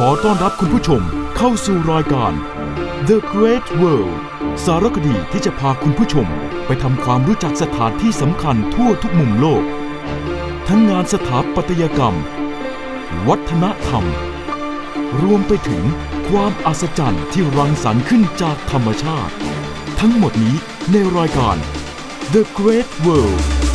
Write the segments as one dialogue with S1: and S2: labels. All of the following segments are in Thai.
S1: ขอต้อนรับคุณผู้ชมเข้าสู่รายการ The Great World สารคดีที่จะพาคุณผู้ชมไปทำความรู้จักสถานที่สำคัญทั่วทุกมุมโลก ทั้งงานสถาปัตยกรรม วัฒนธรรม รวมไปถึงความอัศจรรย์ที่รังสรรค์ขึ้นจากธรรมชาติ ทั้งหมดนี้ในรายการ The Great World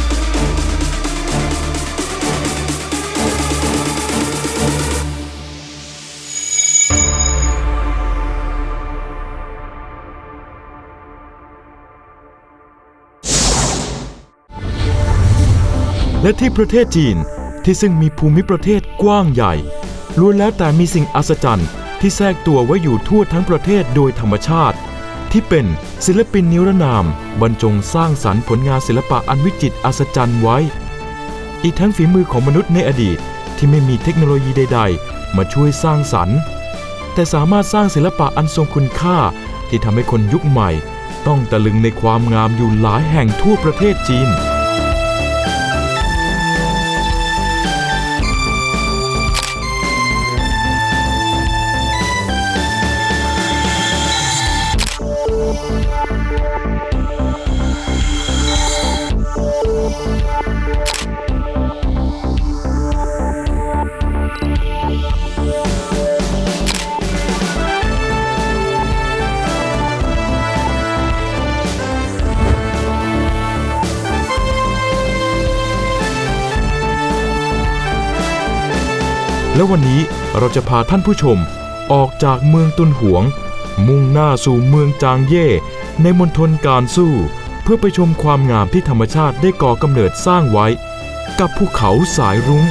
S1: และที่ประเทศจีนที่ซึ่งมีภูมิประเทศกว้างใหญ่ล้วนแล้วแต่มีสิ่งอัศจรรย์ที่แทรกตัวไว้อยู่ทั่วทั้งประเทศโดยธรรมชาติ ที่เป็นศิลปินนิรนาม บรรจงสร้างสรรค์ผลงานศิลปะอันวิจิตรอัศจรรย์ไว้ อีกทั้งฝีมือของมนุษย์ในอดีตที่ไม่มีเทคโนโลยีใด ๆ มาช่วยสร้างสรรค์ แต่สามารถสร้างศิลปะอันทรงคุณค่าที่ทำให้คนยุคใหม่ ต้องตะลึงในความงามอยู่หลายแห่งทั่วประเทศจีน และวันนี้เราจะพาท่านผู้ชมออกจากเมืองตุนหวง มุ่งหน้าสู่เมืองจางเย่ ในมณฑลการสู้ เพื่อไปชมความงามที่ธรรมชาติได้ก่อกำเนิดสร้างไว้ กับภูเขาสายรุง้ง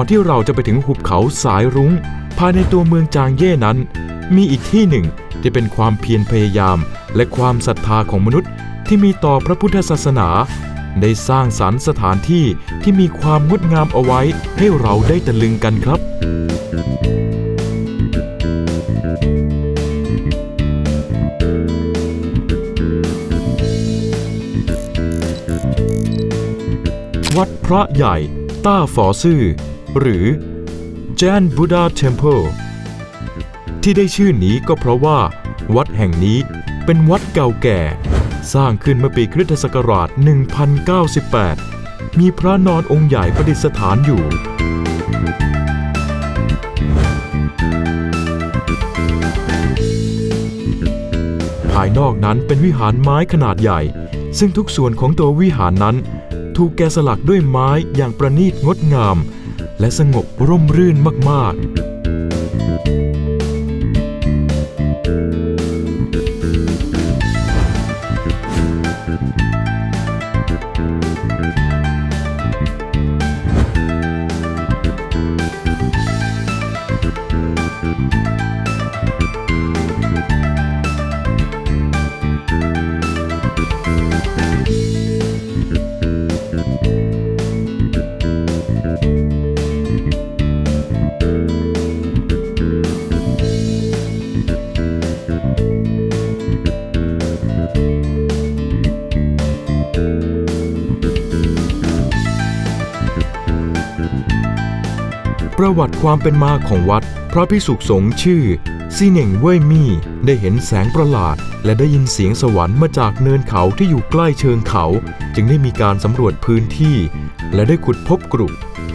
S1: อนที่เราจะไปถึงหุบเขาสายรุง้ง ภายในตัวเมืองจางเย่นั้น มีอีกที่หนึ่งที่เป็นความเพียรพยายาม และความศรัทธาของมนุษย์ที่มีต่อพระพุทธศาสนา ได้สร้างสรรค์สถานที่ที่มีความงดงามเอาไว้ให้เราได้ตะลึงกันครับ วัดพระใหญ่ต้าฝอซื่อ หรือ Jan Buddha Temple ที่ได้ชื่อนี้ก็เพราะว่า วัดแห่งนี้เป็นวัดเก่าแก่ สร้างขึ้นเมื่อปีคริสตศักราช 1098 มีพระนอนองค์ใหญ่ประดิษฐานอยู่ ภายนอกนั้นเป็นวิหารไม้ขนาดใหญ่ ซึ่งทุกส่วนของตัววิหารนั้น ถูกแกะสลักด้วยไม้อย่างประณีตงดงาม และสงบร่มรื่นมากๆ ประวัติความเป็นมาของวัด พระพิสุสงฆ์ชื่อซีเหน่งเว่ยมี่ ได้เห็นแสงประหลาด และได้ยินเสียงสวรรค์มาจากเนินเขาที่อยู่ใกล้เชิงเขา จึงได้มีการสำรวจพื้นที่ และได้ขุดพบกรุ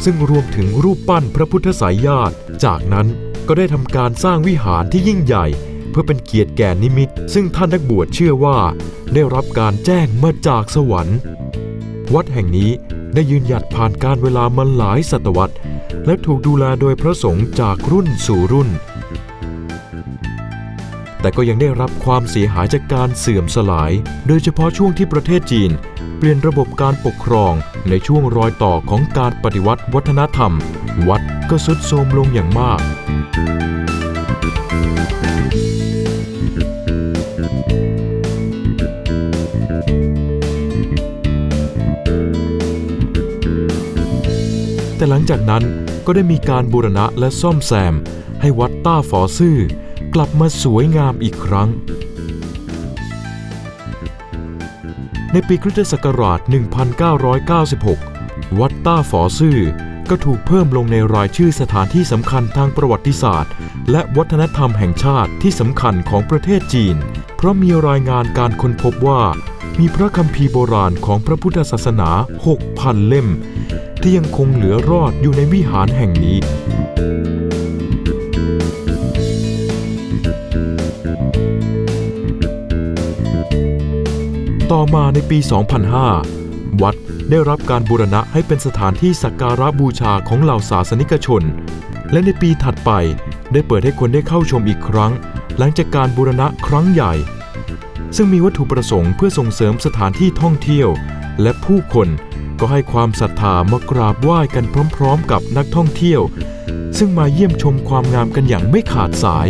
S1: ซึ่งรวมถึงรูปปั้นพระพุทธสายญาติ จากนั้นก็ได้ทำการสร้างวิหารที่ยิ่งใหญ่ เพื่อเป็นเกียรติแก่นิมิต ซึ่งท่านนักบวชเชื่อว่า ได้รับการแจ้งมาจากสวรรค์ วัดแห่งนี้ได้ยืนหยัดผ่านการเวลามาหลายศตวรรษ และถูกดูแลโดยพระสงฆ์จากรุ่นสู่รุ่น แต่ก็ยังได้รับความเสียหายจากการเสื่อมสลาย โดยเฉพาะช่วงที่ประเทศจีน เปลี่ยนระบบการปกครองในช่วงรอยต่อของการปฏิวัติวัฒนธรรม วัดก็สุดโทรมลงอย่างมากแต่หลังจากนั้น ก็ได้มีการบูรณะและซ่อมแซม ให้วัดต้าฝอซื่อกลับมาสวยงามอีกครั้ง ในปีคริสตศักราช 1996 วัดต้าฝอซื่อก็ถูกเพิ่มลงในรายชื่อสถานที่สำคัญทางประวัติศาสตร์ และวัฒนธรรมแห่งชาติที่สำคัญของประเทศจีน เพราะมีรายงานการค้นพบว่า มีพระคัมภีร์โบราณของพระพุทธศาสนา 6,000 เล่ม ที่ยังคงเหลือรอดอยู่ในวิหารแห่งนี้ต่อมาในปี 2005 วัดได้รับการบูรณะให้เป็นสถานที่สักการะบูชาของเหล่าศาสนิกชน และในปีถัดไปได้เปิดให้คนได้เข้าชมอีกครั้ง หลังจากการบูรณะครั้งใหญ่ ซึ่งมีวัตถุประสงค์เพื่อส่งเสริมสถานที่ท่องเที่ยว และผู้คน ก็ให้ความศรัทธามากราบไหว้กันพร้อมๆ กับนักท่องเที่ยว ซึ่งมาเยี่ยมชมความงามกันอย่างไม่ขาดสาย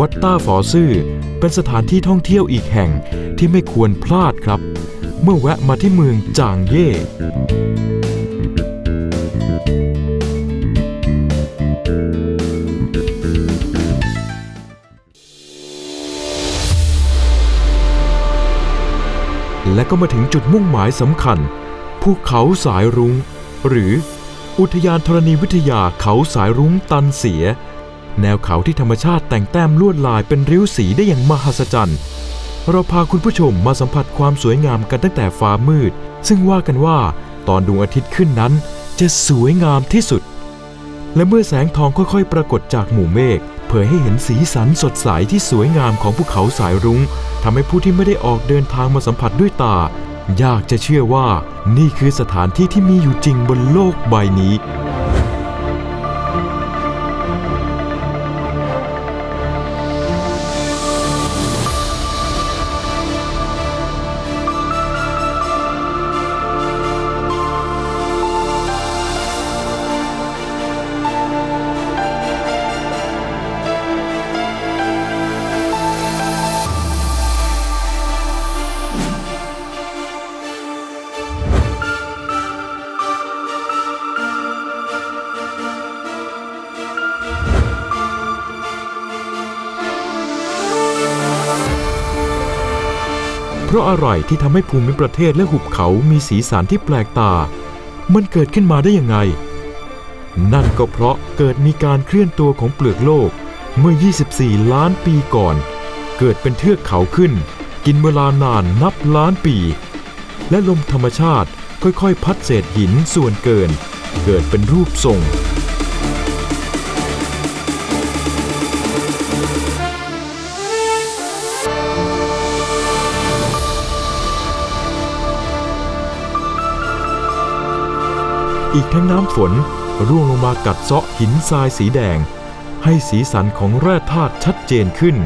S1: วัดต้าฝอซื่อ เป็นสถานที่ท่องเที่ยวอีกแห่งที่ไม่ควรพลาดครับ เมื่อแวะมาที่เมืองจางเย่และก็มาถึงจุดมุ่งหมายสำคัญ ภูเขาสายรุง้ง หรือ อุทยานธรณีวิทยาเขาสายรุ้งตันเสีย แนวเขาที่ธรรมชาติแต่งแต้มลวดลายเป็นริ้วสีได้อย่างมหัศจรรย์ เราพาคุณผู้ชมมาสัมผัสความสวยงามกันตั้งแต่ฟ้ามืด ซึ่งว่ากันว่าตอนดวงอาทิตย์ขึ้นนั้น จะสวยงามที่สุด และเมื่อแสงทองค่อยๆ ปรากฏจากหมู่เมฆเผยให้เห็นสีสันสดใสที่สวยงามของภูเขาสายรุง้งทำให้ผู้ที่ไม่ได้ออกเดินทางมาสัมผัสด้วยตา ยากจะเชื่อว่านี่คือสถานที่ที่มีอยู่จริงบนโลกใบนี้ เพราะอะไรที่ทำให้ภูมิประเทศและหุบเขามีสีสันที่แปลกตา มันเกิดขึ้นมาได้ยังไง นั่นก็เพราะเกิดมีการเคลื่อนตัวของเปลือกโลกเมื่อ 24 ล้านปีก่อน เกิดเป็นเทือกเขาขึ้น กินเวลานานนับล้านปี และลมธรรมชาติค่อยๆ พัดเศษหินส่วนเกิน เกิดเป็นรูปทรง อีกทั้งน้ำฝนร่วงลงมากัดเซาะหินทรายสีแดง ให้สีสันของแร่ธาตุชัดเจนขึ้น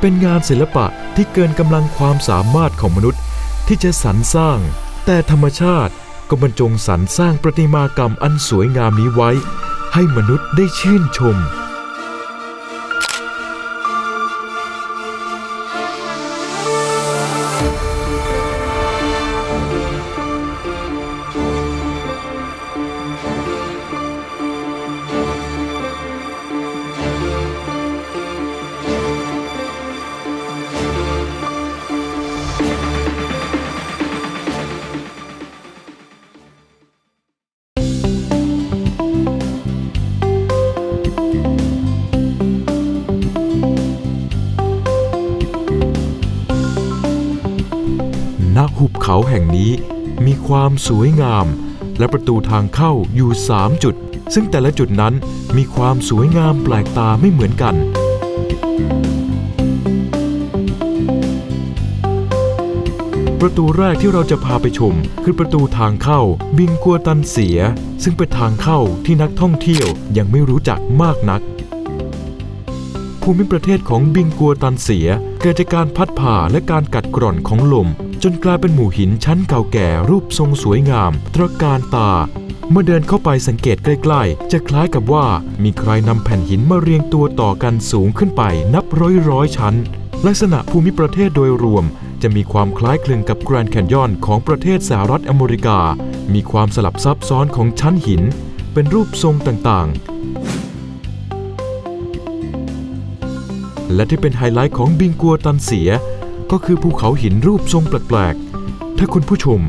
S1: เป็นงานศิลปะที่เกินกำลังความสามารถของมนุษย์ที่จะสรรสร้าง แต่ธรรมชาติก็บรรจงสรรสร้างประติมากรรมอันสวยงามนี้ไว้ ให้มนุษย์ได้ชื่นชม ณหุบเขาแห่งนี้มีความสวยงาม และประตูทางเข้าอยู่ 3 จุด ซึ่งแต่ละจุดนั้นมีความสวยงามแปลกตาไม่เหมือนกัน ประตูแรกที่เราจะพาไปชม คือประตูทางเข้าบิงกัวตันเสีย ซึ่งเป็นทางเข้าที่นักท่องเที่ยวยังไม่รู้จักมากนักภูมิประเทศของบิงกัวตันเสีย เกิดจากการพัดผ่าและการกัดกร่อนของลม นกลายเป็นหมู่หินชั้นเก่าแก่รูปทรงสวยงาม ตระการตา เมื่อเดินเข้าไปสังเกตใกล้ๆ จะคล้ายกับว่ามีใครนำแผ่นหินมาเรียงตัวต่อกันสูงขึ้นไปนับร้อยร้อยๆชั้น ลักษณะภูมิประเทศโดยรวม จะมีความคล้ายคลึงกับแกรนด์แคนยอนของประเทศสหรัฐอเมริกา มีความสลับซับซ้อนของชั้นหิน เป็นรูปทรงต่างๆและที่เป็นไฮไลท์ของบิงกัวตันเสีย ก็คือภูเขาหินรูปทรงแปลกๆ ถ้าคุณผู้ชม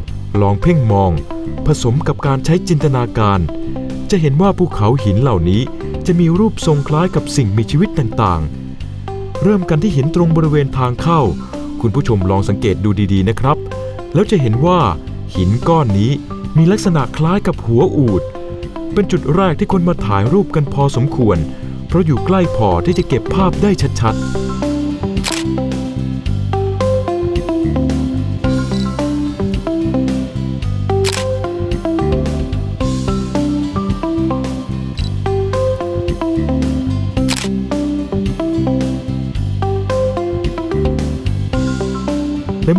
S1: ลองเพ่งมอง ผสมกับการใช้จินตนาการ จะเห็นว่าภูเขาหินเหล่านี้จะมีรูปทรงคล้ายกับสิ่งมีชีวิตต่างๆ เริ่มกันที่หินตรงบริเวณทางเข้า คุณผู้ชมลองสังเกตดูดีๆนะครับ แล้วจะเห็นว่าหินก้อนนี้มีลักษณะคล้ายกับหัวอูด เป็นจุดแรกที่คนมาถ่ายรูปกันพอสมควร เพราะอยู่ใกล้พอที่จะเก็บภาพได้ชัดๆ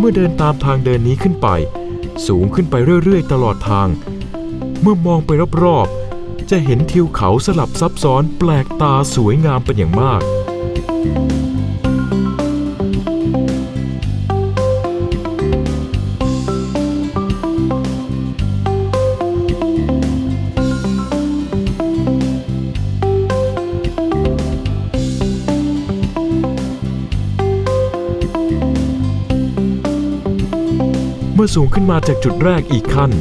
S1: เมื่อเดินตามทางเดินนี้ขึ้นไป สูงขึ้นไปเรื่อยๆ ตลอดทาง เมื่อมองไปรอบๆ จะเห็นทิวเขาสลับซับซ้อนแปลกตาสวยงามเป็นอย่างมาก สูงขึ้นมาจากจุดแรกอีกขั้น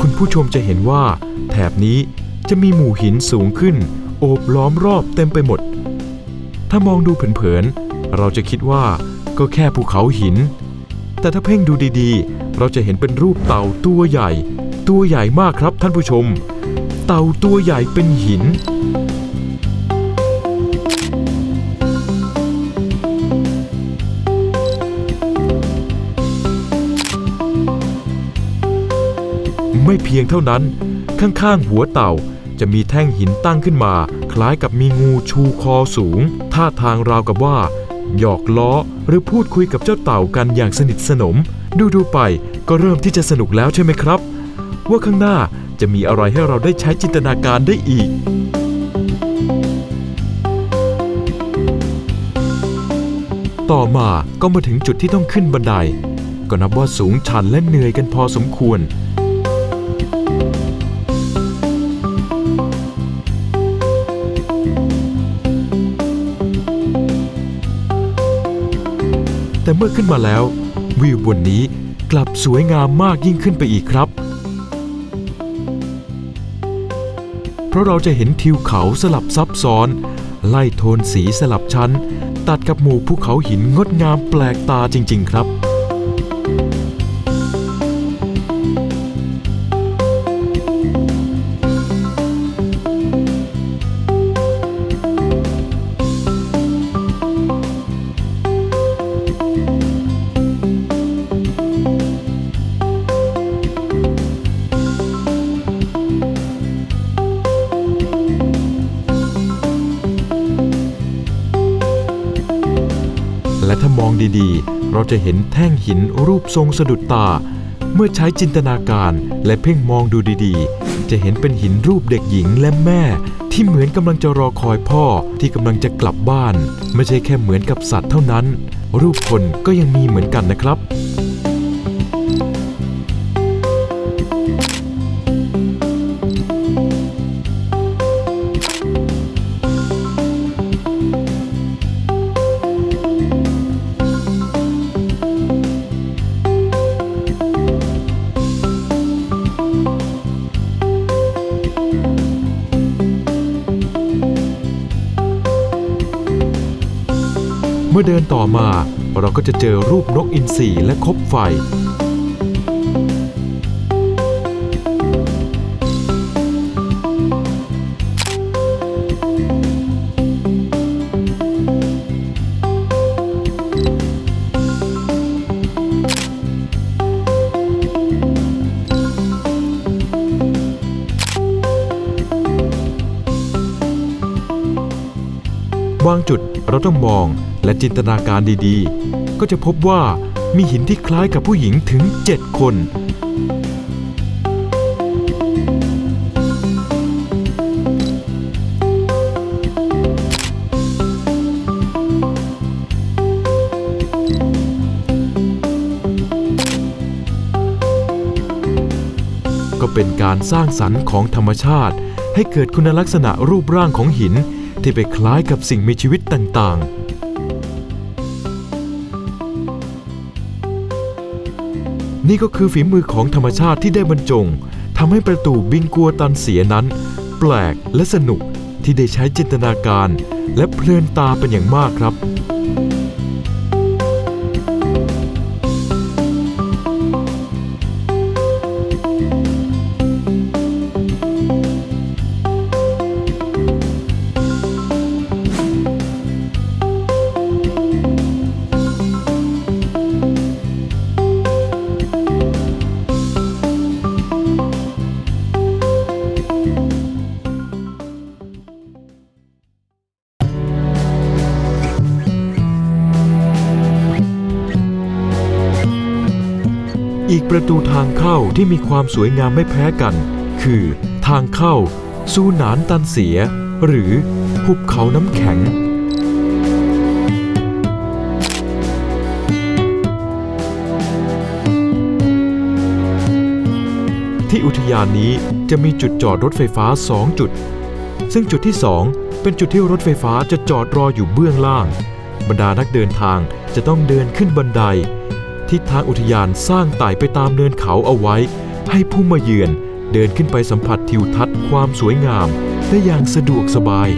S1: คุณผู้ชมจะเห็นว่า แถบนี้จะมีหมู่หินสูงขึ้น โอบล้อมรอบเต็มไปหมด ถ้ามองดูเผินๆเราจะคิดว่าก็แค่ภูเขาหิน แต่ถ้าเพ่งดูดีๆ เราจะเห็นเป็นรูปเต่าตัวใหญ่ ตัวใหญ่มากครับท่านผู้ชม เต่าตัวใหญ่เป็นหิน ไม่เพียงเท่านั้น ข้างๆหัวเต่าจะมีแท่งหินตั้งขึ้นมา คล้ายกับมีงูชูคอสูง ท่าทางราวกับว่า หยอกล้อหรือพูดคุยกับเจ้าเต่ากันอย่างสนิทสนม ดูดูๆไปก็เริ่มที่จะสนุกแล้วใช่ไหมครับ ว่าข้างหน้าจะมีอะไรให้เราได้ใช้จินตนาการได้อีกต่อมาก็มาถึงจุดที่ต้องขึ้นบันได ก็นับว่าสูงชันและเหนื่อยกันพอสมควร แต่เมื่อขึ้นมาแล้ว วิวบนนี้กลับสวยงามมากยิ่งขึ้นไปอีกครับ เพราะเราจะเห็นทิวเขาสลับซับซ้อน ไล่โทนสีสลับชั้น ตัดกับหมู่ภูเขาหินงดงามแปลกตาจริง ๆ ครับ เราจะเห็นแท่งหินรูปทรงสะดุดตา เมื่อใช้จินตนาการและเพ่งมองดูดีๆ จะเห็นเป็นหินรูปเด็กหญิงและแม่ ที่เหมือนกำลังจะรอคอยพ่อที่กำลังจะกลับบ้าน ไม่ใช่แค่เหมือนกับสัตว์เท่านั้น รูปคนก็ยังมีเหมือนกันนะครับ อเดินต่อมาเราก็จะเจอรูปนกอินทรีและคบไฟ บางจุดเราต้องมอง และจินตนาการดีๆ ก็จะพบว่ามีหินที่คล้ายกับผู้หญิงถึง 7 คน ก็เป็นการสร้างสรรค์ของธรรมชาติ ให้เกิดคุณลักษณะรูปร่างของหินที่ไปคล้ายกับสิ่งมีชีวิตต่างๆ นี่ก็คือฝีมือของธรรมชาติที่ได้บรรจงทำให้ประตูบิงกัวตันเสียนั้น แปลกและสนุกที่ได้ใช้จินตนาการ และเพลินตาเป็นอย่างมากครับ ประตูทางเข้าที่มีความสวยงามไม่แพ้กัน คือทางเข้าสู่หนานตันเสีย หรือหุบเขาน้ำแข็ง ที่อุทยานนี้จะมีจุดจอดรถไฟฟ้า 2 จุด ซึ่งจุดที่ 2 เป็นจุดที่รถไฟฟ้าจะจอดรออยู่เบื้องล่าง บรรดานักเดินทางจะต้องเดินขึ้นบันได ที่ทางอุทยานสร้างไต่ไปตามเนินเขาเอาไว้ ให้ผู้มาเยือนเดินขึ้นไปสัมผัสทิวทัศน์ความสวยงาม ได้อย่างสะดวกสบาย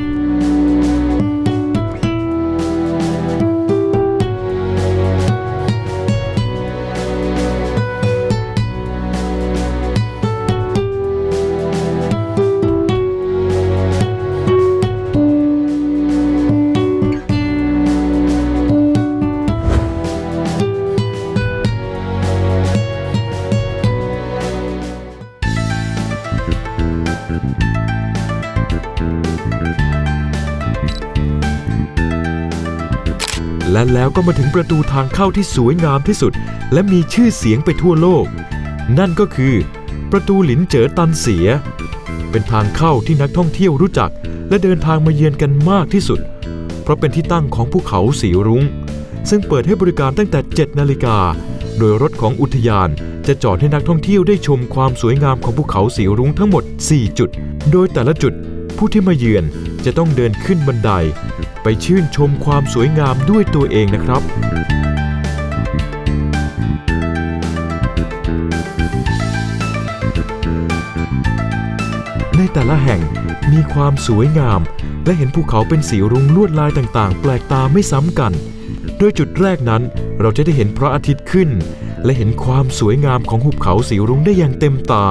S1: และแล้วก็มาถึงประตูทางเข้าที่สวยงามที่สุด และมีชื่อเสียงไปทั่วโลก นั่นก็คือ ประตูหลินเจ๋อตันเสีย เป็นทางเข้าที่นักท่องเที่ยวรู้จัก และเดินทางมาเยือนกันมากที่สุด เพราะเป็นที่ตั้งของภูเขาสีรุง้ง ซึ่งเปิดให้บริการตั้งแต่ 7 นาฬิกา โดยรถของอุทยานจะจอดให้นักท่องเที่ยวได้ชมความสวยงามของภูเขาสีรุ้งทั้งหมด 4 จุด โดยแต่ละจุดผู้ที่มาเยือนจะต้องเดินขึ้นบันได ไปชื่นชมความสวยงามด้วยตัวเองนะครับในแต่ละแห่งมีความสวยงาม และเห็นภูเขาเป็นสีรุ้งลวดลายต่างๆ แปลกตาไม่ซ้ำกัน โดยจุดแรกนั้นเราจะได้เห็นพระอาทิตย์ขึ้น และเห็นความสวยงามของหุบเขาสีรุ้งได้อย่างเต็มตา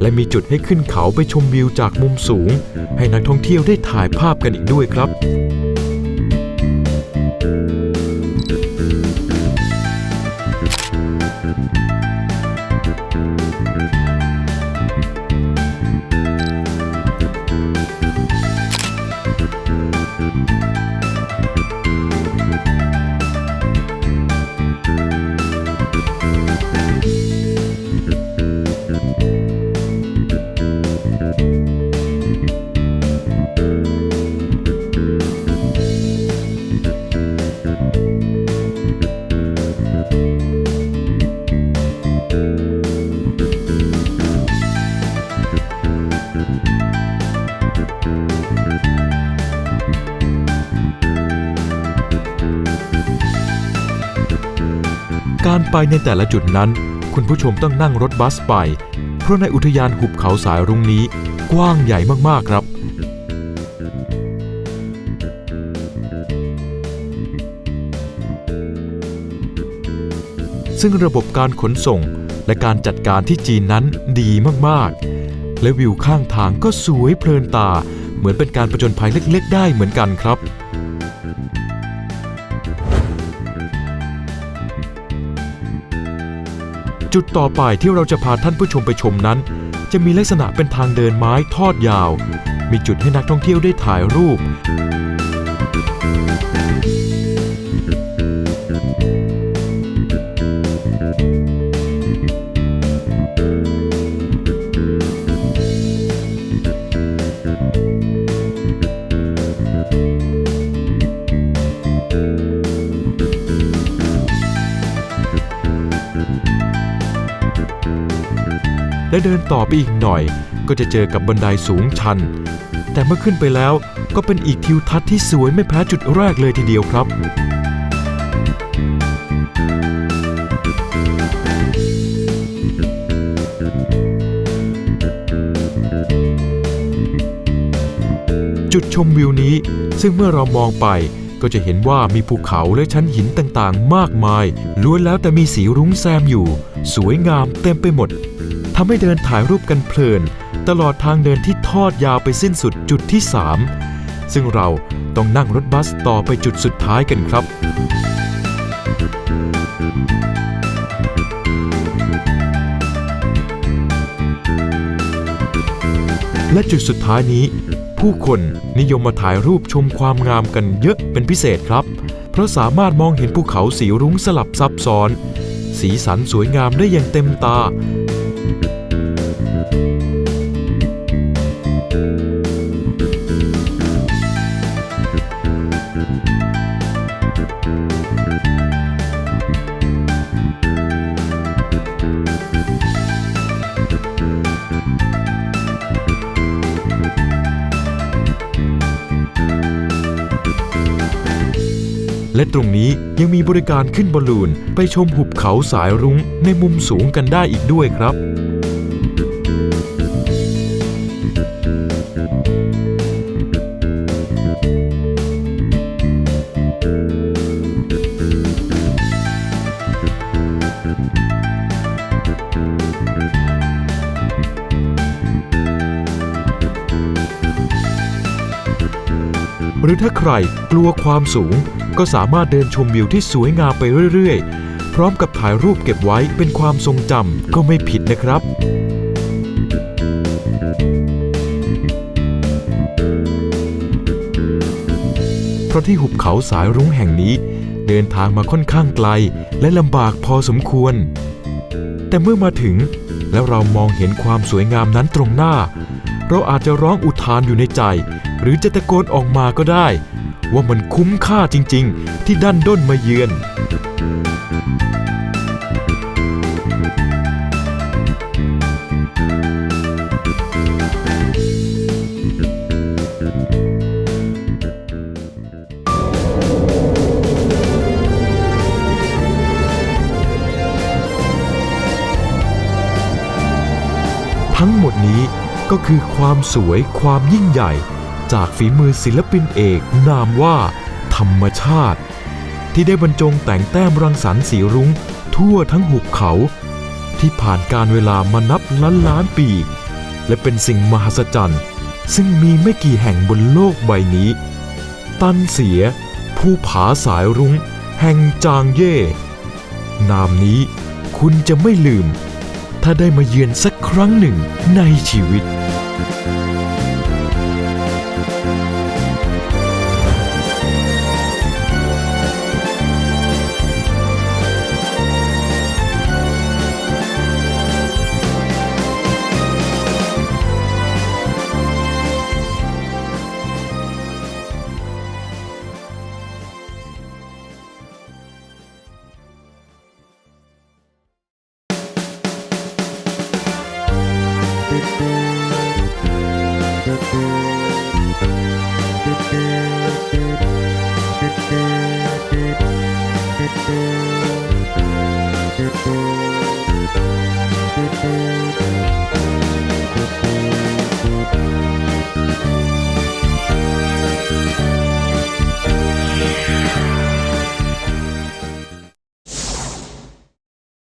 S1: และมีจุดให้ขึ้นเขาไปชมวิวจากมุมสูง ให้นักท่องเที่ยวได้ถ่ายภาพกันอีกด้วยครับ ไปในแต่ละจุดนั้น คุณผู้ชมต้องนั่งรถบัสไป เพราะในอุทยานหุบเขาสายรุ้งนี้ กว้างใหญ่มากๆครับ ซึ่งระบบการขนส่งและการจัดการที่จีนนั้นดีมากๆ และวิวข้างทางก็สวยเพลินตา เหมือนเป็นการประจนภัยเล็ก ๆ ได้เหมือนกันครับ จุดต่อไปที่เราจะพาท่านผู้ชมไปชมนั้น จะมีลักษณะเป็นทางเดินไม้ทอดยาว มีจุดให้นักท่องเที่ยวได้ถ่ายรูป ดินต่อไปอีกหน่อย ก็จะเจอกับบันไดสูงชัน แต่เมื่อขึ้นไปแล้วก็เป็นอีกทิวทัศน์ที่สวยไม่แพ้จุดแรกเลยทีเดียวครับ จุดชมวิวนี้ ซึ่งเมื่อเรามองไปก็จะเห็นว่ามีภูเขาและชั้นหินต่างๆ มากมาย ล้วนแล้วแต่มีสีรุ้งแซมอยู่ สวยงามเต็มไปหมด ทำให้เดินถ่ายรูปกันเพลิน ตลอดทางเดินที่ทอดยาวไปสิ้นสุดจุดที่ 3 ซึ่งเราต้องนั่งรถบัสต่อไปจุดสุดท้ายกันครับ และจุดสุดท้ายนี้ ผู้คนนิยมมาถ่ายรูปชมความงามกันเยอะเป็นพิเศษครับ เพราะสามารถมองเห็นภูเขาสีรุ้งสลับซับซ้อน สีสันสวยงามได้อย่างเต็มตา และตรงนี้ยังมีบริการขึ้นบอลลูน ไปชมหุบเขาสายรุ้งในมุมสูงกันได้อีกด้วยครับ หรือถ้าใครกลัวความสูง ก็สามารถเดินชมวิวที่สวยงามไปเรื่อยๆ พร้อมกับถ่ายรูปเก็บไว้เป็นความทรงจำก็ไม่ผิดนะครับเพราะที่หุบเขาสายรุ้งแห่งนี้ เดินทางมาค่อนข้างไกล และลำบากพอสมควร แต่เมื่อมาถึงแล้วเรามองเห็นความสวยงามนั้นตรงหน้า เราอาจจะร้องอุทานอยู่ในใจ หรือจะตะโกนออกมาก็ได้ ว่ามันคุ้มค่าจริง ๆ ที่ดันด้นมาเยือนทั้งหมดนี้ก็คือความสวยความยิ่งใหญ่ จากฝีมือศิลปินเอกนามว่า ธรรมชาติ ที่ได้บรรจงแต่งแต้มรังสรรค์สีรุ้ง ทั่วทั้งหุบเขา ที่ผ่านการเวลามานับล้านล้านปี และเป็นสิ่งมหัศจรรย์ซึ่งมีไม่กี่แห่งบนโลกใบนี้ ตันเสียภูผาสายรุง้ง แห่งจางเย่ นามนี้คุณจะไม่ลืม ถ้าได้มาเยือนสักครั้งหนึ่งในชีวิต